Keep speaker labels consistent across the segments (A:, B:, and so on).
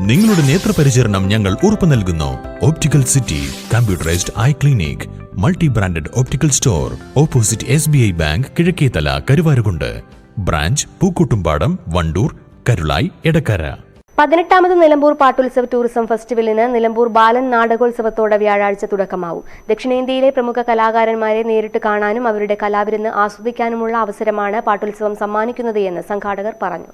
A: നിങ്ങളുടെ നേത്രപരിചരണം ഞങ്ങൾ ഉറപ്പു നൽകുന്നു. Optical city computerised eye clinic multi branded optical store opposite S B I bank Kizhakkethala Karuvarakundu. Branch Pookkottumpadam Wandoor Karulai Edakkara
B: പതിനെട്ടാമത് നിലമ്പൂർ പാട്ടുത്സവ tourism ഫെസ്റ്റിവലിന് നിലമ്പൂർ ബാലൻ നാടകോത്സവത്തോടെ വ്യാഴാഴ്ച തുടക്കമാവും. ദക്ഷിണേന്ത്യയിലെ പ്രമുഖ കലാകാരന്മാരെ നേരിട്ട് കാണാനും അവരുടെ കലാവിരുന്ന് ആസ്വദിക്കാനുമുള്ള അവസരമാണ് പാട്ടുത്സവം സമ്മാനിക്കുന്നത് എന്ന് സംഘാടകർ പറഞ്ഞു.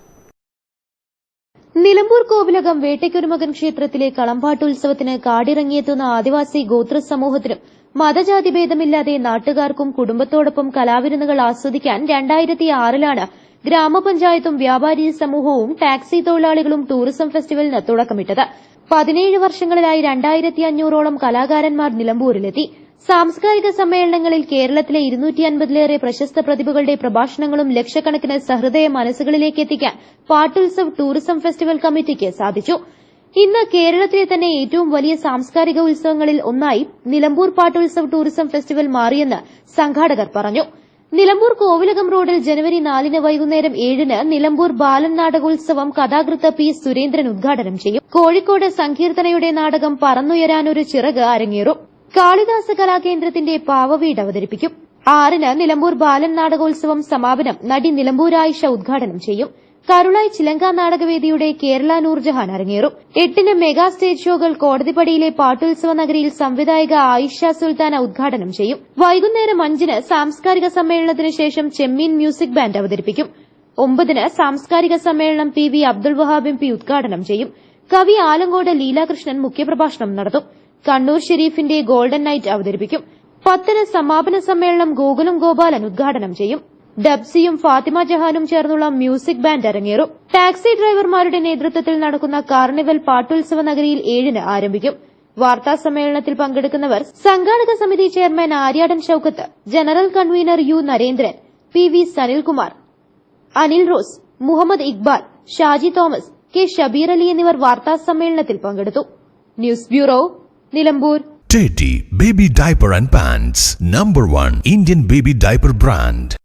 C: നിലമ്പൂർ കോവിലകം വേട്ടയ്ക്കൊരുമകൻ ക്ഷേത്രത്തിലെ കളമ്പാട്ട് ഉത്സവത്തിന് കാടിറങ്ങിയെത്തുന്ന ആദിവാസി ഗോത്ര സമൂഹത്തിനും മതജാതി ഭേദമില്ലാതെ നാട്ടുകാർക്കും കുടുംബത്തോടൊപ്പം കലാവിരുന്നുകൾ ആസ്വദിക്കാൻ രണ്ടായിരത്തി ആറിലാണ് ഗ്രാമപഞ്ചായത്തും വ്യാപാരി സമൂഹവും ടാക്സി തൊഴിലാളികളും ടൂറിസം ഫെസ്റ്റിവലിന് തുടക്കമിട്ടത്. പതിനേഴ് വർഷങ്ങളിലായി രണ്ടായിരത്തി അഞ്ഞൂറോളം കലാകാരന്മാർ നിലമ്പൂരിലെത്തി. സാംസ്കാരിക സമ്മേളനങ്ങളിൽ കേരളത്തിലെ ഇരുന്നൂറ്റി അൻപതിലേറെ പ്രശസ്ത പ്രതിഭകളുടെ പ്രഭാഷണങ്ങളും ലക്ഷക്കണക്കിന് സഹൃദയ മനസ്സുകളിലേക്ക് എത്തിക്കാൻ പാട്ടുത്സവ് ടൂറിസം ഫെസ്റ്റിവൽ കമ്മിറ്റിക്ക് സാധിച്ചു. ഇന്ന് കേരളത്തിലെ തന്നെ ഏറ്റവും വലിയ സാംസ്കാരിക ഉത്സവങ്ങളിൽ ഒന്നായി നിലമ്പൂർ പാട്ടുത്സവ് ടൂറിസം ഫെസ്റ്റിവൽ മാറിയെന്ന് സംഘാടകർ പറഞ്ഞു. നിലമ്പൂർ കോവിലകം റോഡിൽ ജനുവരി നാലിന് വൈകുന്നേരം ഏഴിന് നിലമ്പൂർ ബാലൻ നാടകോത്സവം കഥാകൃത്ത് പി സുരേന്ദ്രൻ ഉദ്ഘാടനം ചെയ്യും. കോഴിക്കോട് സങ്കീർത്തനയുടെ നാടകം പറന്നുയരാനൊരു ചിറക് അരങ്ങേറും. കാളിദാസ കലാകേന്ദ്രത്തിന്റെ പാവവീട് അവതരിപ്പിക്കും. ആറിന് നിലമ്പൂർ ബാലൻ നാടകോത്സവം സമാപനം നടി നിലമ്പൂരായിഷ ഉദ്ഘാടനം ചെയ്യും. കരുളായി ചിലങ്ക നാടകവേദിയുടെ കേരള നൂർജഹാൻ അരങ്ങേറും. എട്ടിന് മെഗാ സ്റ്റേജ് ഷോകൾ കോടതിപ്പടിയിലെ പാട്ടുത്സവ നഗരിയിൽ സംവിധായിക ആയിഷ സുൽത്താന ഉദ്ഘാടനം ചെയ്യും. വൈകുന്നേരം അഞ്ചിന് സാംസ്കാരിക സമ്മേളനത്തിന് ശേഷം ചെമ്മീൻ മ്യൂസിക് ബാൻഡ് അവതരിപ്പിക്കും. ഒമ്പതിന് സാംസ്കാരിക സമ്മേളനം P V Abdul Wahab M P ഉദ്ഘാടനം ചെയ്യും. കവി ആലങ്കോട് ലീലാകൃഷ്ണൻ മുഖ്യപ്രഭാഷണം നടത്തും. കണ്ണൂർ ഷെരീഫിന്റെ ഗോൾഡൻ നൈറ്റ് അവതരിപ്പിക്കും. പത്തിന് സമാപന സമ്മേളനം ഗോകുലം ഗോപാലൻ ഉദ്ഘാടനം ചെയ്യും. ഡബ്സിയും ഫാത്തിമ ജഹാനും ചേർന്നുള്ള മ്യൂസിക് ബാൻഡ് അരങ്ങേറും. ടാക്സി ഡ്രൈവർമാരുടെ നേതൃത്വത്തിൽ നടക്കുന്ന കാർണിവൽ പാട്ടുത്സവ നഗരിയിൽ ഏഴിന് ആരംഭിക്കും. വാർത്താ സമ്മേളനത്തിൽ പങ്കെടുക്കുന്നവർ സംഘാടക സമിതി chairman Aryadan Shoukath general convener U Narendran P V Sanilkumar Anil Rose Muhammad Iqbal Shaji Thomas K Shabeer Ali എന്നിവർ വാർത്താ സമ്മേളനത്തിൽ പങ്കെടുത്തു. News bureau Nilambur
A: Teddy Baby Diaper and Pants Number One Indian Baby Diaper Brand